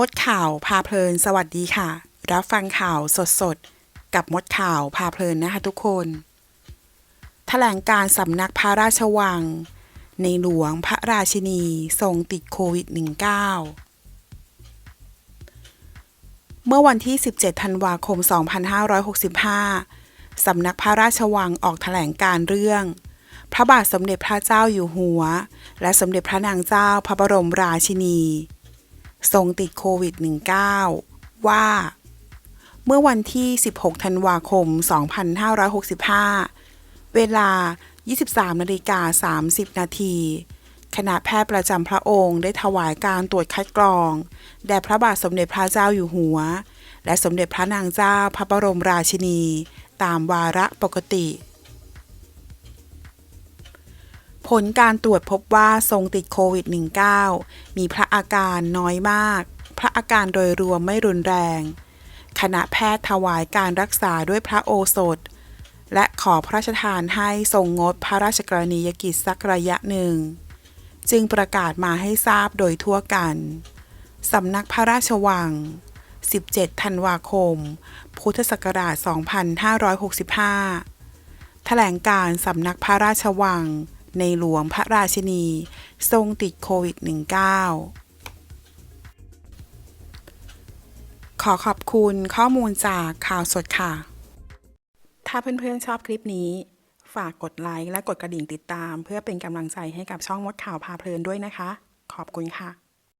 มดข่าวพาเพลิน สวัสดีค่ะ รับฟังข่าวสดๆกับมดข่าวพาเพลินนะคะทุกคนแถลงการสำนักพระราชวัง ในหลวงพระราชินีทรงติดโควิด -19 เมื่อวันที่ 17 ธันวาคม 2565 สำนักพระราชวังออกแถลงการเรื่อง พระบาทสมเด็จพระเจ้าอยู่หัว และสมเด็จพระนางเจ้าพระบรมราชินี ทรงติดโควิด -19 ว่า เมื่อวันที่ 16 ธันวาคม 2565 เวลา 23 นาฬิกา 30 นาทีคณะแพทย์ประจำพระองค์ได้ถวายการตรวจคัดกรอง แด่พระบาทสมเด็จพระเจ้าอยู่หัว และสมเด็จพระนางเจ้าพระบรมราชินี ตามวาระปกติ ผลการตรวจพบว่าทรงติดโควิด -19 มีพระอาการน้อยมาก พระอาการโดยรวมไม่รุนแรง คณะแพทย์ถวายการรักษาด้วยพระโอสถ และขอพระราชทานให้ทรงงดพระราชกรณียกิจสักระยะหนึ่ง จึงประกาศมาให้ทราบโดยทั่วกันสำนักพระราชวัง 17 ธันวาคม พุทธศักราช 2565 แถลงการสำนักพระราชวัง ในหลวงพระราชินี ทรงติดโควิด -19 ขอขอบคุณข้อมูลจากข่าวสดค่ะ ถ้าเพื่อนๆชอบคลิปนี้ ฝากกดไลค์และกดกระดิ่งติดตาม เพื่อเป็นกำลังใจให้กับช่องมดข่าวพาเพลินด้วยนะคะ ขอบคุณค่ะ